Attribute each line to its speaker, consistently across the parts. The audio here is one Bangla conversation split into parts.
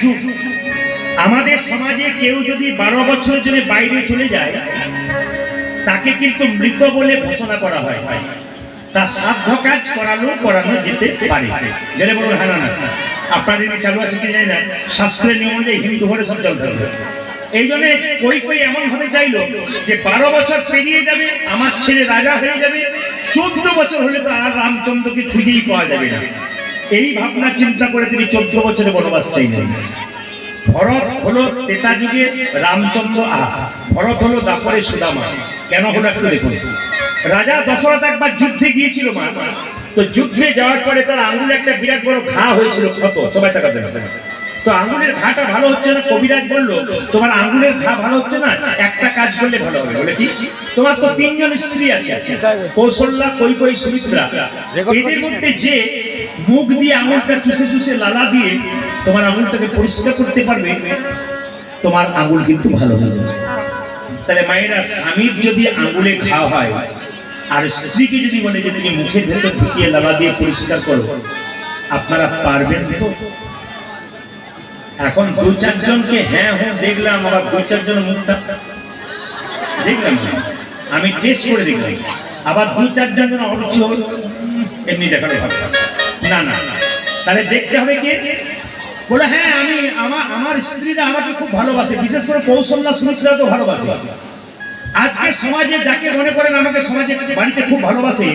Speaker 1: যুগ আমাদের সমাজে কেউ যদি বারো বছরের জন্য বাইরে চলে যায়, তাকে কিন্তু মৃত বলে ঘোষণা করা হয়। তার সাধ্য কাজ করালো, করানো যেতে পারে। জেনে বলুন হ্যাঁ না আপনাদের চালু আছে কি জানি না? শাস্ত্রের নিয়ম অনুযায়ী হিন্দু ঘরে সব চলতে হবে এই জন্য কই কই এমন ভাবে চাইলো যে বারো বছর পেরিয়ে যাবে, আমার ছেলে রাজা হয়ে যাবে, চোদ্দ বছর হলে তো আর রামচন্দ্রকে খুঁজেই পাওয়া যাবে না। এই ভাবনা চিন্তা করে তিনি চোদ্দ বছরে বনবাস চাইলেন। ভরত হলো তেতা যুগে রামচন্দ্র আহা। ভরত হলো দাপরে সুদামা। কেন হলো একটু দেখুন। রাজা দশরথ একবার যুদ্ধে গিয়েছিল মা। তো যুদ্ধে যাওয়ার পরে তার আঙুলে একটা বিরাট বড় ঘা হয়েছিল। ক্ষত সবাই টাকা দেন তো আঙুলের ঘাটা ভালো হচ্ছে না? কবিরাজ বলল তোমার আঙুলের ঘা ভালো হচ্ছে না? একটা কাজ করলে ভালো হবে। বলে কি? তোমার তো তিনজন স্ত্রী আছে। কৌশল্যা কই কই সুমিত্রা এদের মধ্যে যে মুখ দিয়ে আঙুলটা চুষে চুষে লালা দিয়ে তোমার আঙুলটাকে পরিষ্কার করতে পারবে, তোমার আঙুল কিন্তু ভালো হয়ে যাবে তাহলে মায়েরা, স্বামীর যদি আঙুলে ঘা হয়, আর স্ত্রীকে যদি বলে যে তুমি মুখের ভেতর ঢুকিয়ে লালা দিয়ে পরিষ্কার করো, আপনারা পারবেন তো? এখন দু চারজনকে হ্যাঁ হ্যাঁ দেখলাম, আবার দু চারজন মুখটা দেখলাম আমি টেস্ট করে দেখলাম। আবার দু চারজন অরুচি হল এমনি দেখানো ভালো না না। তাহলে দেখতে হবে কে? বলে হ্যাঁ আমি আমার আমার স্ত্রীরা আমাকে খুব ভালোবাসে। বিশেষ করে কৌশল্যা সুমিত্রা তো ভালোবাসে। আজকে সমাজে যাকে মনে করেন আমাকে সমাজে বাড়িতে খুব ভালোবাসে,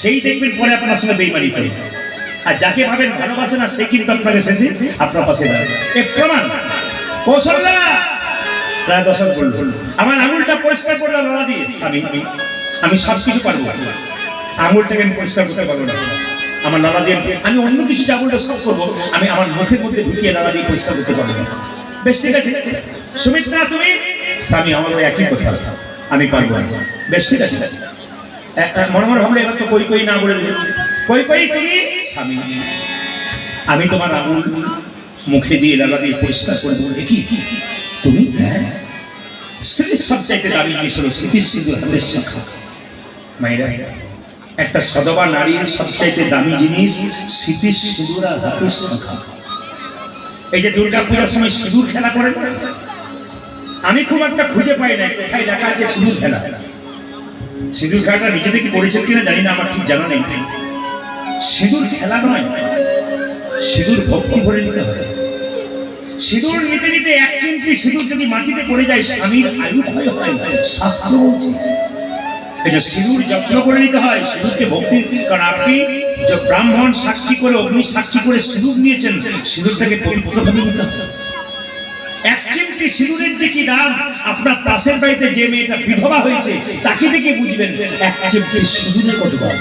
Speaker 1: সেই দেখবেন পরে আপনার সঙ্গে বেইমানি করে। আর যাকে ভাবেন ভালোবাসে না, সে কিন্তু আপনাকে শেষে আপনার পাশে এ প্রমাণ। কৌশল্যা রায় দশক বলল, আমার আঙুলটা পরিষ্কার করে দাদা দিয়ে, স্বামী। আমি সব কিছু পারব। আঙুলটাকে আমি পরিষ্কার করতে পারব না। আমার লালা দিয়ে আমি অন্য কিছু আঙুলটা সব করব, আমি আমার মুখের মধ্যে ঢুকিয়ে দিয়ে পরিষ্কার করতে পারব না। বেশ, ঠিক আছে। সুমিত্রা তুমি? স্বামী, আমার একই কথা। আমি পারব না। বেশ, ঠিক আছে। মনে মনে ভাবলে এবার তো কই কই না বলে দেবে। কই কই তুমি? স্বামী, আমি তোমার আঙুল মুখে দিয়ে লাগা দিয়ে পরিষ্কার করে দেবো কি তুমি? হ্যাঁ। স্ত্রীর সবচাইতে দামি জিনিস হলো স্মৃতির সিঁদুর হাতের শাখা মায়েরা একটা সদবা নারীর সবচাইতে দামি জিনিস স্মৃতির সিঁদুর আর হাতের শাখা এই যে দুর্গা পূজার সময় সিঁদুর খেলা করে আমি খুব একটা খুঁজে পাই না কোথায় লেখা আছে সিঁদুর খেলা। সিঁদুর খেলাটা নিজে থেকে করেছেন কিনা জানি না, আমার ঠিক জানা নেই। সিঁদুর খেলা নয়, সিঁদুর ভক্তি ভরে নিতে হবে সিঁদুর নিতে নিতে এক চিমটি সিঁদুর যদি মাটিতে পড়ে যায়, স্বামীর আয়ু ক্ষয় হয়, শাস্ত্র বলছে। যত্ন করে নিতে হয় ভক্তি, কারণ আপনি যে ব্রাহ্মণ সাক্ষী করে, অগ্নি সাক্ষী করে নিয়েছেন নিতে এক চিমটি যে কি দাম, আপনার পাশের বাড়িতে যে মেয়েটা বিধবা হয়েছে, তাকে দেখে বুঝবেন এক চিমটি সিঁদুরের কত দাম।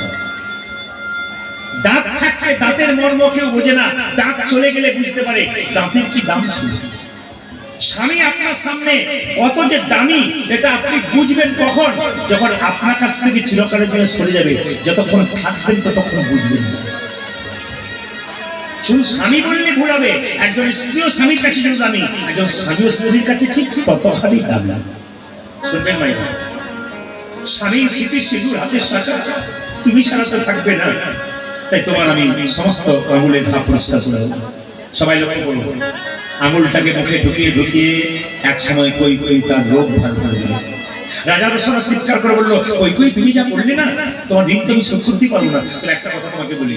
Speaker 1: দাঁত দাঁতের মর্ম কেউ বোঝে না, দাঁত চলে গেলে বুঝতে পারে, দাঁতের কি দাম ছিল। স্বামী আপনার সামনে কত যে দামি, এটা আপনি বুঝবেন কখন? যখন আপনার কাছ থেকে চিরকালের জন্য সরে যাবে, যতক্ষণ থাকবেন ততক্ষণ বুঝবেন না। শুধু স্বামী বললে ভুলাবে একজন স্ত্রীও স্বামীর কাছে যেন দামি, একজন স্বামীও স্ত্রীর কাছে ঠিক ততখানি দামি। শুনবেন ভাই, স্বামী স্মৃতির সিঁদুর হাতের শাখা তুমি ছাড়া তো থাকবে না। তাই তোমার আমি সমস্ত আঙুলের ঘা পরিষ্কার করে দেবো। সবাই লক্ষ্য করব আঙুলটাকে মুখে ঢুকিয়ে ঢুকিয়ে এক সময় কই কই তার রোগ ভালো করে দিল। রাজা দশরথ চিৎকার করে বলল, কই কই, তুমি যা করলে না, তোমার ঋণ তো আমি শোধ করতেই পারব না। একটা কথা তোমাকে বলি,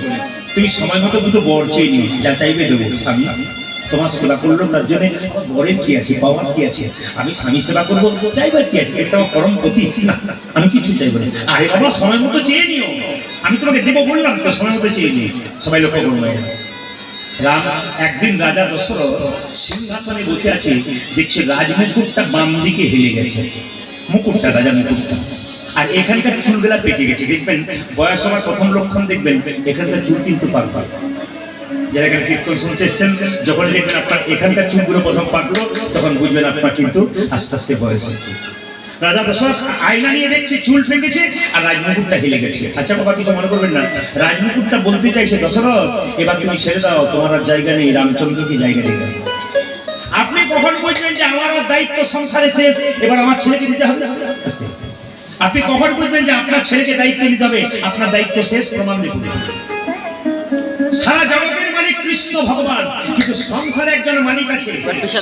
Speaker 1: তুমি সময় মতো দুটো বর চেয়ে নিও, যা চাইবে দেবো। স্বামী, তোমার সেবা করল, তার জন্য বরের কি আছে পাওয়ার কি আছে? আমি স্বামী সেবা করব, চাইবার কি আছে? এটা আমার পরম গতি না, আমি কিছু চাইব না। আরে বাবা, সময় মতো চেয়ে নিও। আমি তোমাকে দেবো বললাম, তো সময় মতো চেয়ে নিও। সবাই লক্ষ্য করব রাম, একদিন রাজা দশরথ সিংহাসনে বসে আছে, দেখছে রাজমুকুটটা বাম দিকে হেলে গেছে। মুকুটটা, রাজা মুকুটটা। আর এখানকার চুলগুলা পেকে গেছে, দেখবেন? বয়স আমার প্রথম লক্ষণ দেখবেন, এখানকার চুল কিন্তু পাক পাক যারা এখানে কীর্তন শুনতে এসছেন, যখন দেখবেন আপনার এখানকার চুলগুলো প্রথম পাকলো তখন বুঝবেন আপনার কিন্তু আস্তে আস্তে বয়স হচ্ছে। রাজা দশরথ আয়না নিয়ে দেখছে চুল ফেঁকেছে আর রাজমুকুটটা হেলে গেছে। আচ্ছা বাবা কিছু মনে করবেন না। রাজমুকুটটা বলতে চাইছে দশরথ এবার তুমি ছেড়ে দাও তোমার আর জায়গা নেই রামচন্দ্রকে জায়গা নেই আপনি কখন বুঝবেন যে আমার দায়িত্ব সংসারে শেষ? এবার আমার ছেলেকে দিতে হবে। আপনি কখন বুঝবেন যে আপনার ছেলেকে দায়িত্ব নিতে হবে? আপনার দায়িত্ব শেষ প্রমাণ দেখুন সারা জগতের মালিক কৃষ্ণ ভগবান কিন্তু সংসারে একজন মালিক আছে।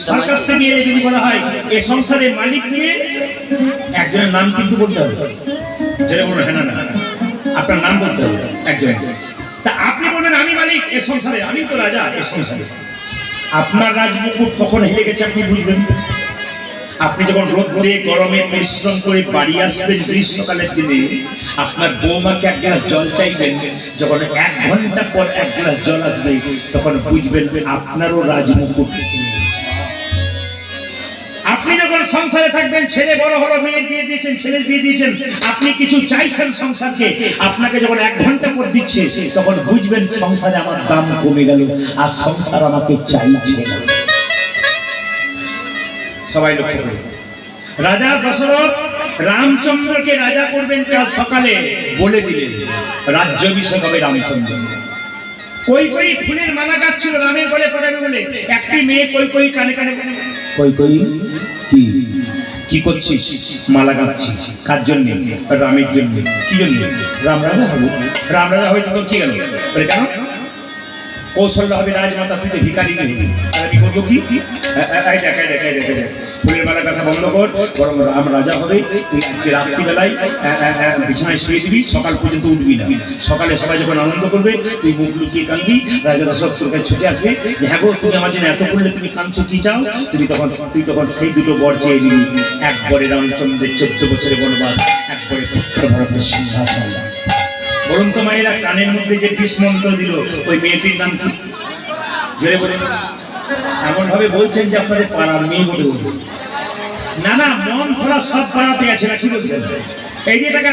Speaker 1: সরকার থেকে যদি বলা হয় এই সংসারের মালিককে একজনের নাম কিন্তু বলতে হবে। যেটা বলুন হ্যাঁ না। আপনার নাম বলতে হবে একজন তা আপনি বলবেন, আমি মালিক, এ সংসারে আমি তো রাজা, এ সংসারে। আপনার রাজমুকুট কখন হেরে গেছে আপনি বুঝবেন? আপনি যখন রোদ্রে গরমে পরিশ্রম করে বাড়ি আসবেন গ্রীষ্মকালের দিনে, আপনার বৌমাকে এক গ্লাস জল চাইবেন, যখন এক ঘণ্টা পর এক গ্লাস জল আসবে, তখন বুঝবেন আপনারও রাজমুকুট। আপনি যখন সংসারে থাকবেন, ছেলে বড় হলো মেয়ে বিয়ে দিয়েছেন ছেলে বিয়ে দিয়েছেন, আপনি কিছু চাইছেন সংসারকে, আপনাকে যখন এক ঘণ্টা পর দিচ্ছে, তখন বুঝবেন সংসারে আমার দাম কমে গেল, আর সংসার আমাকে চাইছে না। সবাই লক্ষ্য করুন। রাজা দশরথ রামচন্দ্রকে রাজা করবেন কাল সকালে বলে দিলেন রাজ্যাভিষেক হবে রামচন্দ্র। কই কই ফুলের মালা গাচ্ছিল রামের বলে পড়াবে বলে একটি মেয়ে কই কই কানে কানে কই কই? কি? কি করছিস? মালা গাচ্ছি কার জন্য? রামের জন্য। কি জন্য? রাম রাজা হবে। রাম রাজা হবে তো তোর কি গেল? কেন? কৌশলটা হবে রাজমাতা তুই তো ভিকারি নেই আর আমি করব কি? এই দেখ, এই দেখ, এই দেখ, ফুলের মালার কথা বন্ধ কর বরং রাম রাজা হবে তুই আজকে রাত্রিবেলায় বিছানায় শুয়ে দিবি সকাল পর্যন্ত উঠবি না। সকালে সবাই যখন আনন্দ করবে তুই মুখ লুকিয়ে কাঁদবি রাজা দশরথ তোর কাছে ছুটে আসবে। যে হ্যাঁ গো তুমি আমার জন্য এত করলে তুমি কাঁদছো কি চাও? তুমি তখন তুই তখন সেই দুটো বর চেয়ে দিবি এক বরে রামচন্দ্রের চোদ্দ বছরের বনবাস এক বরে পুত্র ভরতের সিংহাসন। বলুন তো কানের মধ্যে যে বিষ মন্ত্র দিল, ওই মেয়েটির নাম কি? জোরে এমন ভাবে বলছেন যে আপনাদের পাড়ার মেয়ে বলে বলবেন না না মন থোড়া সব পাড়াতে আছে না, কি বলছেন? এই যে টাকা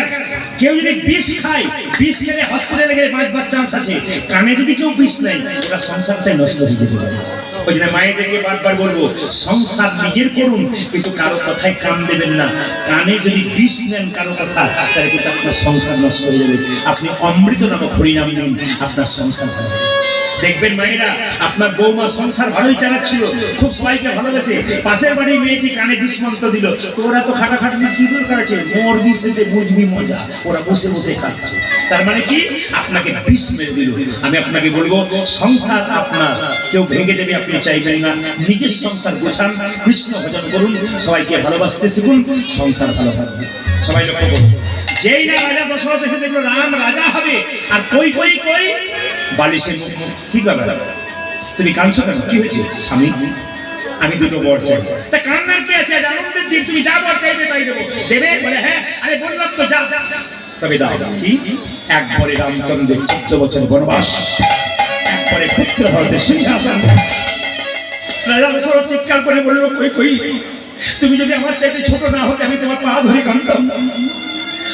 Speaker 1: কেউ যদি বিষ খায়, বিষ খেলে হসপিটালে গেলে বাঁচবার চান্স আছে। কানে যদি কেউ বিষ নেয়, ওরা সংসারটাই নষ্ট হয়ে যেতে পারে। ওই জন্য মায়েদেরকে বারবার বলব, সংসার নিজের করুন, কিন্তু কারও কথায় কান দেবেন না কানে যদি বিষ নেন কারও কথা, তাহলে কিন্তু আপনার সংসার নষ্ট হয়ে যাবে আপনি অমৃত নামক হরিনাম নিন, আপনার সংসার ভালো। দেখবেন মায়েরা আপনার বৌমা সংসার ভালোই চালাচ্ছিল, খুব সবাইকে ভালোবেসে পাশের বাড়ির মেয়েটি কানে বিস্মন্ত দিল, তো ওরা তো খাটাখাটনি কি দরকার আছে? মোর এসে বুঝবি মজা, ওরা বসে বসে খাচ্ছে তার মানে কি? আপনাকে বিষ মেরে দিল। আমি আপনাকে বলব, সংসার আপনার, কেউ ভেঙে দেবে আপনি চাইবেন না, নিজের সংসার গোছান, কৃষ্ণ ভজন করুন, সবাইকে ভালোবাসতে শিখুন, সংসার ভালো থাকবে সবাই লক্ষ্য করুন। যেই না রাজা দশরথ এসে দেখল, রাম রাজা হবে, আর কই কই কই? বালিশের কি ব্যাপার তুমি কাঁদছো কেন? কি হয়েছে? স্বামী, আমি দুটো বর চাই। তা কান্নার কি আছে? আনন্দের দিন, তুমি যা বর চাইবে তাই দেবো। দেবে? বলে হ্যাঁ আরে বললাম তো, যা। তবে দাও দাও কি? একবারে রামচন্দ্রের চোদ্দ বছর বনবাস, একবারে পুত্র ভারতের সিংহাসন। রাজা চিৎকার করে বলল, কই কই? তুমি যদি আমার চাইতে ছোট না হতে, আমি তোমার পা ধরে কাঁদতাম।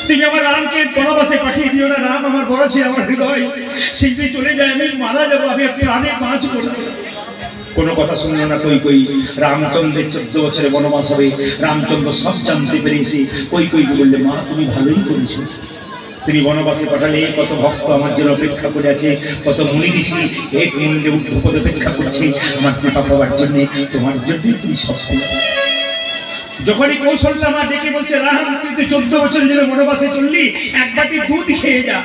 Speaker 1: তুমি আমার রামকে বনবাসে পাঠিয়ে দিও না। রাম আমার বড় ছিল, আমার হৃদয়। শিল্পী চলে যায়, আমি মারা যাব, আমি অনেক মাছ করব কোনো কথা শুনলো না, কই কই। রামচন্দ্রের চোদ্দ বছরে বনবাস হবে। রামচন্দ্র সব জানতে পেরেছে। কই কই বললে, মা, তুমি ভালোই করেছ। তিনি বনবাসে পাঠালে, কত ভক্ত আমার জন্য অপেক্ষা করে আছে, কত মুনি ঋষি এক মুন্ডে উদ্ধপদ অপেক্ষা করছে আমার কৃপা পাওয়ার জন্যে। তোমার জন্য তুমি সব যখনই কৌশলটা আমার ডেকে বলছে রাম তুই তো চোদ্দ বছর ধরে বনবাসে চললি, এক বাটি দুধ খেয়ে যা।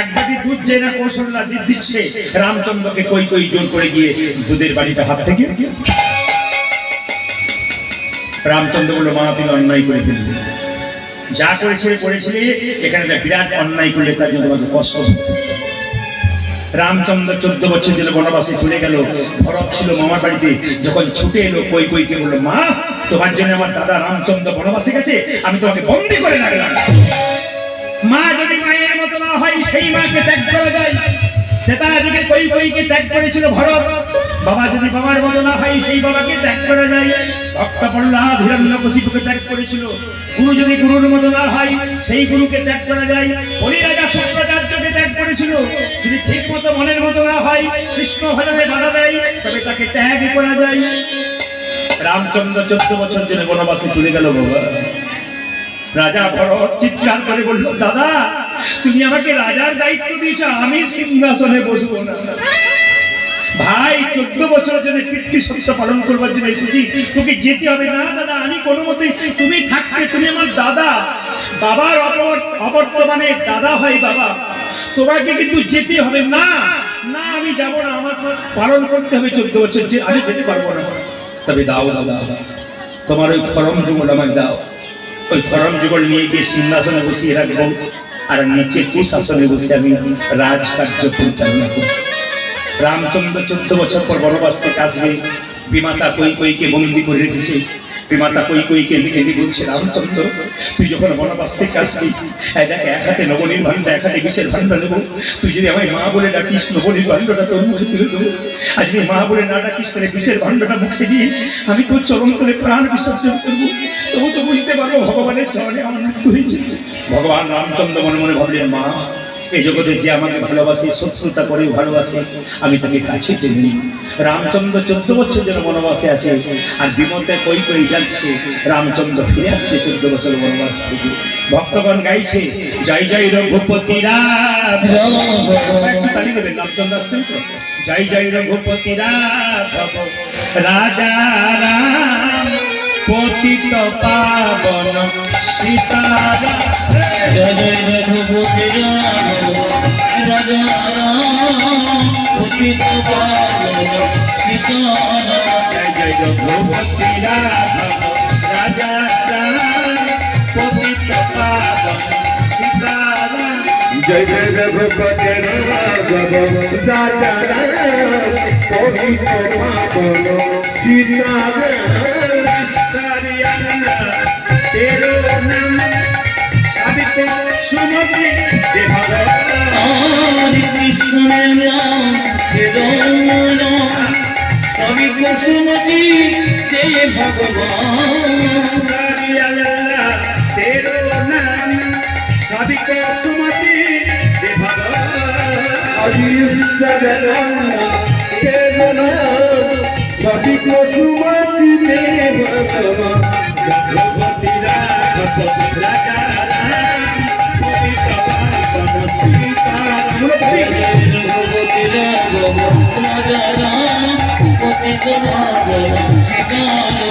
Speaker 1: এক বাটি দুধ যে না কৌশলটা দিচ্ছে, রামচন্দ্রকে কই কই জোর করে গিয়ে দুধের বাড়িটা হাত থেকে রামচন্দ্র বলল, মা, তুমি অন্যায় করে যা করেছিলে করেছিলে, এখানে একটা বিরাট অন্যায় করলে তার জন্য তোমাকে কষ্ট। রামচন্দ্র চোদ্দ বছর দিলে বনবাসে চলে গেল, ভরত ছিল মামার বাড়িতে, যখন ছুটে এলো, কই কইকে বলল, মা তোমার জন্য আমার দাদা রামচন্দ্র বনবাসে গেছে, আমি তোমাকে বন্দি করে রাখলাম। মা যদি মায়ের মতো না হয়, সেই মাকে ত্যাগ করা যায়। সেটা এদিকে কই কইকে ত্যাগ করেছিল ভরত। বাবা যদি বাবার মতো না হয়, সেই বাবাকে ত্যাগ ভক্ত প্রহ্লাদ ত্যাগ করেছিল। গুরু যদি গুরুর মতো না হয়, সেই গুরুকে ত্যাগ করা যায়। হরি রাজা শুক্রাচার্যকে ত্যাগ করেছিল। যদি ঠিক মতো মনের মতো না হয়, কৃষ্ণ ভজনে বাধা দেয়, তবে তাকে ত্যাগ করা যায়। রামচন্দ্র চোদ্দ বছর ধরে বনবাসে চলে গেল বাবা। রাজা ভরত চিৎকার করে বলল, দাদা, তুমি আমাকে রাজার দায়িত্ব দিয়েছ, আমি সিংহাসনে বসবো না। ভাই, চোদ্দ বছরের জন্য পিতৃ সত্য পালন করবার জন্য এসেছি। তোকে যেতে হবে না, দাদা, আমি কোনো মতে তুমি থাকতে, তুমি আমার দাদা। বাবার অবর্তমানে দাদা হয় বাবা। তোমাকে কিন্তু যেতে হবে না। না, আমি যাব না, আমার পালন করতে হবে চোদ্দ বছর যে আমি যেতে পারব না। তবে দাও দাও তোমার ওই খরম যুগল আমাকে দাও। ওই খরম যুগল নিয়ে গিয়ে সিংহাসনে বসিয়ে রাখব, আর নিচে কুশাসনে বসে আমি রাজকার্য পরিচালনা করব। রামচন্দ্র চোদ্দ বছর পর বনবাস থেকে আসবে, বিমাতা কই কইকে বন্দি করে রেখেছে। বিমাতা কই কইকে লিখে দিয়ে বলছে রামচন্দ্র তুই যখন বনবাস থেকে আসবি দেখ, এক হাতে নবনীর ভান্ডা এক হাতে বিষের ভান্ডা নেব তুই যদি আমায় মা বলে ডাকিস নবনীর ভান্ডাটা তোর মুখে তুলে দেবো। আর যদি মা বলে না ডাকিস তাহলে বিষের ভান্ডাটা মুখে দিয়ে আমি তোর চরম তলে প্রাণ বিসর্জন করব। তবু তো বুঝতে পারব ভগবানের চরণে আমার মৃত্যু হয়েছে। ভগবান রামচন্দ্র মনে মনে ভাবলেন মা এই জগতে যে আমাকে ভালোবাসে, শত্রুতা করেও ভালোবাসে, আমি তাকে কাছে টেনে রামচন্দ্র চোদ্দ বছর যেন বনবাসে আছে, আর বিমতে কই কই যাচ্ছে, রামচন্দ্র ফিরে আসছে চোদ্দ বছর বনবাস থেকে। ভক্তগণ গাইছে, জয় জয় রঘুপতি রাম। রামচন্দ্র আসছেন তো? জয় জয় রঘুপতি রাঘব রাজা রাম, পতিত পাবন সীতারাম।
Speaker 2: জয় জয় রঘুপতি
Speaker 1: জয় জয় রঘুপতি রাঘব রাজা
Speaker 3: পবিত্র পাবন সীতারাম
Speaker 1: সারিয়া তেরো নাম সাবিত সুমতি
Speaker 2: হরে নাম বেদন সবই কুসুমতি তে ভগবান।
Speaker 1: তেরো নাম সাবিত সুমতি দে ভগবান।
Speaker 3: হরিশ্বরম কেবল সবি কুসুমতি দেব ভগবান।
Speaker 1: সীতারাম
Speaker 2: রঘুপতি